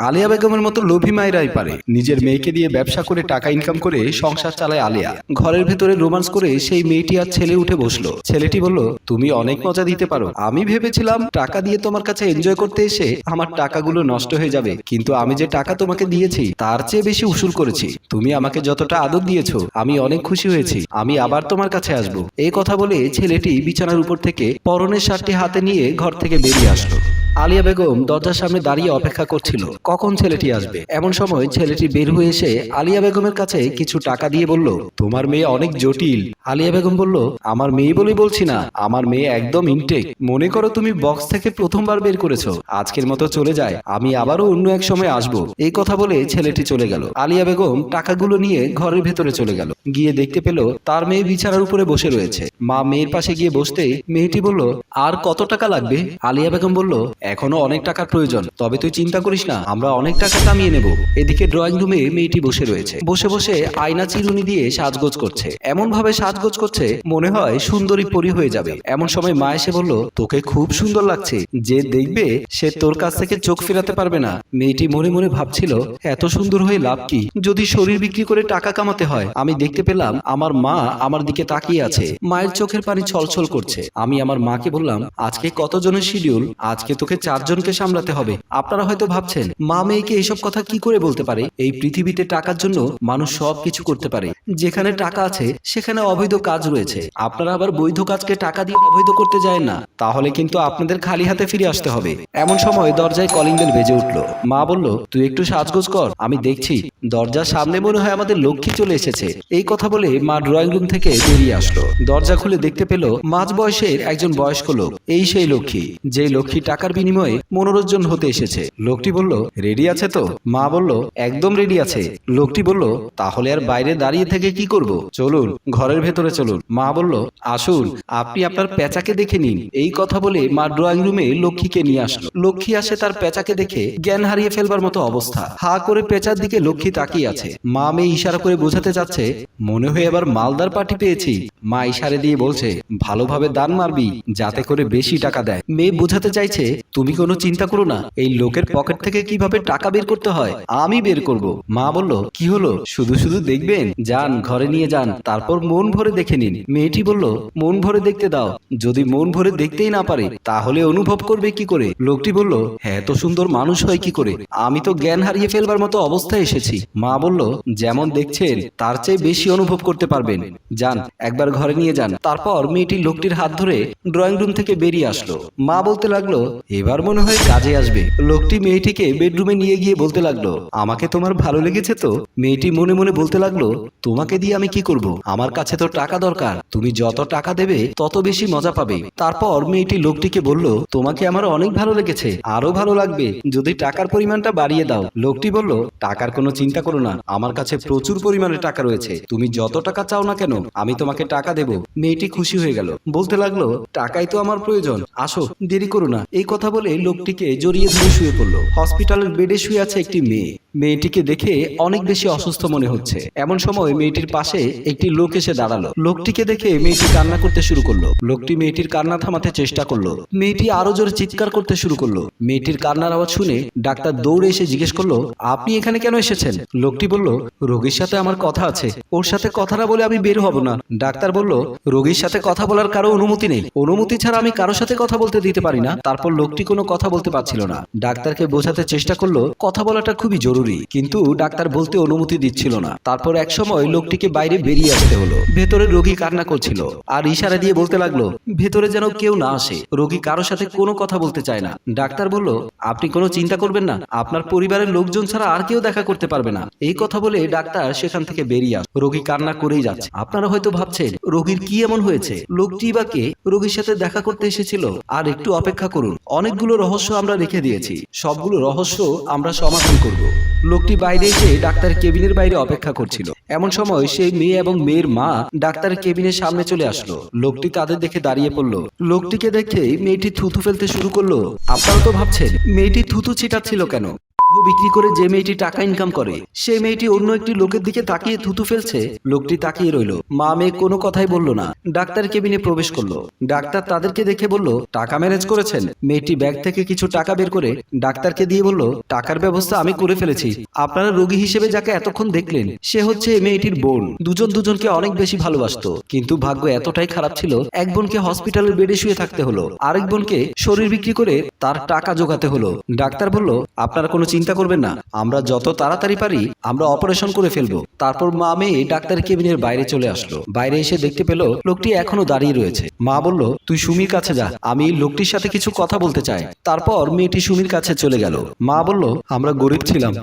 আলিয়া বেগমের মতো লোভী মায়েরাই পারে। নিজের মেয়েকে দিয়ে ব্যবসা করে টাকা ইনকাম করে সংসার চালায় আলিয়া। ঘরের ভেতরে রোমান্স করে সেই মেয়েটি আর ছেলে উঠে বসল। ছেলেটি বলল তুমি অনেক মজা দিতে পারো। আমি ভেবেছিলাম টাকা দিয়ে তোমার কাছে এনজয় করতে এসে আমার টাকাগুলো নষ্ট হয়ে যাবে। কিন্তু আমি যে টাকা তোমাকে দিয়েছি তার চেয়ে বেশি উসুল করেছি। তুমি আমাকে যতটা আদর দিয়েছ আমি অনেক খুশি হয়েছি। আমি আবার তোমার কাছে আসব। এই কথা বলে ছেলেটি বিছানার উপর থেকে পরনের শার্টটি হাতে নিয়ে ঘর থেকে বেরিয়ে আসলো আলিয়া বেগম দরজার সামনে দাঁড়িয়ে অপেক্ষা করছিল। কখন ছেলেটি আসবে? এমন সময় ছেলেটি বের হয়ে এসে আলিয়া বেগমের কাছে কিছু টাকা দিয়ে বলল, তোমার মেয়ে অনেক জটিল। আলিয়া বেগম বলল, আমার মেয়ে বলেই বলছি না, আমার মেয়ে একদম ইনটেক। মনে করো তুমি বক্স থেকে প্রথমবার বের করেছ। আজকের মতো চলে যায়, আমি আবারও অন্য এক সময় আসব। এই কথা বলে ছেলেটি চলে গেল। আলিয়া বেগম টাকাগুলো নিয়ে ঘরের ভেতরে চলে গেল। গিয়ে দেখতে পেল, তার মেয়ে বিছানার উপরে বসে রয়েছে। মা মেয়ের পাশে গিয়ে বসতে মেয়েটি বলল, আর কত টাকা লাগবে? আলিয়া বেগম বলল এখনও অনেক টাকার প্রয়োজন। তবে তুই চিন্তা করিস না, আমরা অনেক টাকা কামিয়ে নেব। এদিকে ড্রয়িং রুমে মেয়েটি বসে রয়েছে। বসে বসে আয়না চিরুনি দিয়ে সাজগোজ করছে। এমন ভাবে সাজগোজ করছে, মনে হয় সুন্দরী পরি হয়ে যাবে। এমন সময় মা এসে বলল, তোকে খুব সুন্দর লাগছে। যে দেখবে, সে তোর কাছ থেকে চোখ ফেরাতে পারবে না। মেয়েটি মনে মনে ভাবছিল, এত সুন্দর হয়ে লাভ কি? যদি শরীর বিক্রি করে টাকা কামাতে হয়, আমি দেখতে পেলাম আমার মা আমার দিকে তাকিয়ে আছে। মায়ের চোখের পানি ছলছল করছে। আমি আমার মাকে বললাম, আজকে কতজনের শিডিউল? আজকে তোকে চারজনকে সামলাতে হবে। আপনারা হয়তো ভাবছেন, মা মেয়েকে এসব কথা কি করে বলতে পারে? এই পৃথিবীতে টাকার জন্য মানুষ সব কিছু করতে পারে। যেখানে টাকা আছে, সেখানে অবৈধ কাজ রয়েছে। আপনারা আবার বৈধ কাজকে টাকা দিয়ে অবৈধ করতে যায় না। তাহলে কিন্তু আপনাদের খালি হাতে ফিরে আসতে হবে। এমন সময় দরজায় কলিং বেল বেজে উঠল। মা বলল, তুই একটু সাজগোজ কর। আমি দেখছি, দরজার সামনে মনে হয় আমাদের লক্ষ্মী চলে এসেছে। এই কথা বলে মা ড্রয়িং রুম থেকে বেরিয়ে আসলো। দরজা খুলে দেখতে পেল মাঝ বয়সের একজন বয়স্ক লোক। এই সেই লক্ষ্মী যে লক্ষ্মী টাকার বিনিময়ে মনোরঞ্জন হতে এসেছে। লোকটি বলল, রেডি আছে তো? মা বলল, একদম রেডি আছে। লোকটি বলল, তাহলে আর বাইরে দাঁড়িয়ে থেকে কি করব? চলুন, ঘরের ভেতরে চলুন। মা বলল, আসুন, আপনি আপনার পেঁচাকে দেখে নিন। এই কথা বলে মা ড্রয়িং রুমে লক্ষ্মীকে নিয়ে আসলো। লক্ষ্মী আসে তার পেঁচাকে দেখে জ্ঞান হারিয়ে ফেলবার মতো অবস্থা। হা করে পেঁচার দিকে লক্ষ্মী তাকিয়ে আছে। মা মেয়ে ইশারা করে বোঝাতে চাচ্ছে, মনে হয়ে এবার মালদার পার্টি পেয়েছি। মা ইশারে দিয়ে বলছে, ভালোভাবে দান মারবি, যাতে করে বেশি টাকা দেয়। মেয়ে বোঝাতে চাইছে তুমি কোনো চিন্তা করো না। এই লোকের পকেট থেকে কীভাবে টাকা বের করতে হয়, আমি বের করব। মা বলল, কি হলো? শুধু শুধু দেখবেন? যান, ঘরে নিয়ে যান। তারপর মন ভরে দেখে নিন। মেয়েটি বলল, মন ভরে দেখতে দাও। যদি মন ভরে দেখতেই না পারে, তাহলে অনুভব করবে কি করে? লোকটি বলল হ্যাঁ এত সুন্দর মানুষ হয় কি করে? আমি তো জ্ঞান হারিয়ে ফেলবার মতো অবস্থায় এসেছি। মা বলল, যেমন দেখছেন, তার চেয়ে বেশি অনুভব করতে পারবেন। যান, একবার ঘরে নিয়ে যান। তারপর মেয়েটি লোকটির হাত ধরে ড্রয়িং রুম থেকে বেরিয়ে আসলো। মা বলতে লাগল এবার মনে হয় কাজে আসবে। লোকটি মেয়েটিকে বেডরুমে নিয়ে গিয়ে বলতে লাগল, আমাকে তোমার ভালো লেগেছে তো? মেয়েটি মনে মনে বলতে লাগল, তোমাকে দিয়ে আমি কি করব? আমার কাছে তো টাকা দরকার। তুমি যত টাকা দেবে, তত বেশি মজা পাবে। তারপর মেয়েটি লোকটিকে বলল, তোমাকে আমার অনেক ভালো লেগেছে, আরও ভালো লাগবে। যদি টাকার পরিমাণটা বাড়িয়ে দাও। লোকটি বলল, টাকার কোনো চিন্তা করো না, আমার কাছে প্রচুর পরিমাণে টাকা রয়েছে। তুমি যত টাকা চাও না কেন, আমি তোমাকে টাকা দেব। মেয়েটি খুশি হয়ে গেল, বলতে লাগল, টাকাই তো আমার প্রয়োজন। আসো, দেরি করো না। এই কথা বলে লোকটিকে জড়িয়ে ধরে শুয়ে পড়ল। হসপিটালের বেডে শুয়ে আছে একটি মেয়ে। মেয়েটিকে দেখে অনেক বেশি অসুস্থ মনে হচ্ছে। এমন সময় মেয়েটির পাশে একটি লোক এসে দাঁড়াল। লোকটিকে দেখে মেয়েটি কান্না করতে শুরু করল। লোকটি মেয়েটির কান্না থামাতে চেষ্টা করল। মেয়েটি আরও জোরে চিৎকার করতে শুরু করল। মেয়েটির কান্নার আওয়াজ শুনে ডাক্তার দৌড়ে এসে জিজ্ঞেস করল, আপনি এখানে কেন এসেছেন? লোকটি বলল, রোগীর সাথে আমার কথা আছে। ওর সাথে কথা না বলে আমি বের হব না। ডাক্তার বলল, রোগীর সাথে কথা বলার কারও অনুমতি নেই। অনুমতি ছাড়া আমি কারোর সাথে কথা বলতে দিতে পারি না। তারপর লোকটি কোনো কথা বলতে পারছিল না। ডাক্তারকে বোঝাতে চেষ্টা করল, কথা বলাটা খুবই জরুরি। কিন্তু ডাক্তার বলতে অনুমতি দিচ্ছিল না। তারপর এক সময় লোকটিকে বাইরে বেরিয়ে আসতে হলো। ভেতরে রোগী কান্না করছিল আর ইশারা দিয়ে বলতে লাগল, ভেতরে যেন কেউ না আসে। রোগী কারোর সাথে কোনো কথা বলতে চায় না। ডাক্তার বলল, আপনি কোনো চিন্তা করবেন না। আপনার পরিবারের লোকজন ছাড়া আর কেউ দেখা করতে পারবে না। এই কথা বলে ডাক্তার সেখান থেকে বেরিয়ে আস রোগী কান্না করেই যাচ্ছে। আপনারা হয়তো ভাবছেন রোগীর কি এমন হয়েছে? লোকটি বা কে? রোগীর সাথে দেখা করতে এসেছিল। আর একটু অপেক্ষা করুন। অনেকগুলো রহস্য আমরা রেখে দিয়েছি। সবগুলো রহস্য আমরা সমাধান করব। লোকটি বাইরে এসে ডাক্তার কেবিনের বাইরে অপেক্ষা করছিল। এমন সময় সেই মেয়ে এবং মেয়ের মা ডাক্তার কেবিনের সামনে চলে আসলো। লোকটি তাদের দেখে দাঁড়িয়ে পড়ল। লোকটিকে দেখে মেয়েটি থুতু ফেলতে শুরু করল। আপনারা তো ভাবছেন, মেয়েটি থুতু ছিটাচ্ছিল কেন? বিক্রি করে যে মেয়েটি টাকা ইনকাম করে, সেই মেয়েটি অন্য একটি লোকের দিকে তাকিয়ে থুতু ফেলছে। লোকটি তাকিয়ে রইল। মা মেয়ে কোনো কথাই বলল না। ডাক্তার কেবিনে প্রবেশ করল। ডাক্তার তাদেরকে দেখে বলল, টাকা ম্যানেজ করেছেন। মেয়েটি ব্যাগ থেকে কিছু টাকা বের করে ডাক্তারকে দিয়ে বলল, টাকার ব্যবস্থা আমি করে ফেলেছি। আপনারা রোগী হিসেবে যাকে এতক্ষণ দেখলেন, সে হচ্ছে এই মেয়েটির বোন। দুজন দুজনকে অনেক বেশি ভালোবাসতো। কিন্তু ভাগ্য এতটাই খারাপ ছিল, এক বোনকে হসপিটালের বেডে শুয়ে থাকতে হলো। আরেক বোনকে শরীর বিক্রি করে তার টাকা জোগাতে হলো। ডাক্তার বলল, আপনার কোনো চিন্তা করবেন না। আমরা যত তাড়াতাড়ি পারি, আমরা অপারেশন করে ফেলব। তারপর মা মেয়ে ডাক্তার কেবিনের বাইরে চলে আসলো। বাইরে এসে দেখতে পেল, লোকটি এখনও দাঁড়িয়ে রয়েছে। মা বলল, তুই সুমির কাছে যা। আমি লোকটির সাথে কিছু কথা বলতে চাই। তারপর মেয়েটি সুমির কাছে চলে গেল। মা বলল, আমরা গরিব ছিলাম।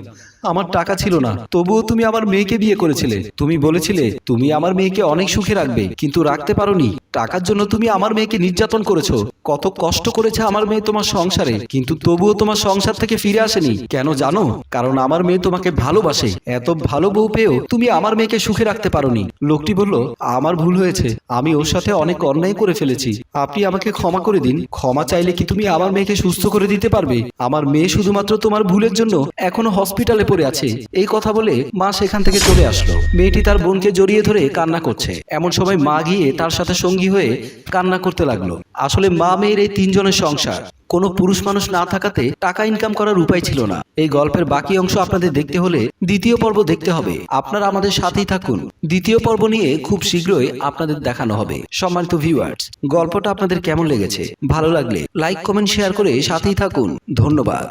আমার টাকা ছিল না। তবুও তুমি আমার মেয়েকে বিয়ে করেছিলে। তুমি বলেছিলে, তুমি আমার মেয়েকে অনেক সুখে রাখবে, কিন্তু রাখতে পারোনি। টাকার জন্য তুমি আমার মেয়েকে নির্যাতন করেছ। কত কষ্ট করেছে আমার মেয়ে তোমার সংসারে। কিন্তু তবুও তোমার সংসার থেকে ফিরে আসেনি। কেন জানো? কারণ আমার মেয়ে তোমাকে ভালোবাসে। এত ভালো বউ পেয়েও তুমি আমার মেয়েকে সুখে রাখতে পারোনি। লোকটি বলল, আমার ভুল হয়েছে। আমি ওর সাথে অনেক অন্যায় করে ফেলেছি। আপনি আমাকে ক্ষমা করে দিন। ক্ষমা চাইলে কি তুমি আমার মেয়েকে সুস্থ করে দিতে পারবে? আমার মেয়ে শুধুমাত্র তোমার ভুলের জন্য এখনও হসপিটালে পড়ে আছে। এই কথা বলে মা সেখান থেকে চলে আসলো। মেয়েটি তার বোনকে জড়িয়ে ধরে কান্না করছে। এমন সময় মা গিয়ে তার সাথে সঙ্গী হয়ে কান্না করতে লাগল। আসলে মা মেয়ের এই তিনজনের সংসার। কোনো পুরুষ মানুষ না থাকাতে টাকা ইনকাম করার উপায় ছিল না। এই গল্পের বাকি অংশ আপনাদের দেখতে হলে দ্বিতীয় পর্ব দেখতে হবে। আপনারা আমাদের সাথেই থাকুন। দ্বিতীয় পর্ব নিয়ে খুব শীঘ্রই আপনাদের দেখানো হবে। সম্মানিত ভিউয়ার্স গল্পটা আপনাদের কেমন লেগেছে? ভালো লাগলে লাইক কমেন্ট শেয়ার করে সাথেই থাকুন। ধন্যবাদ।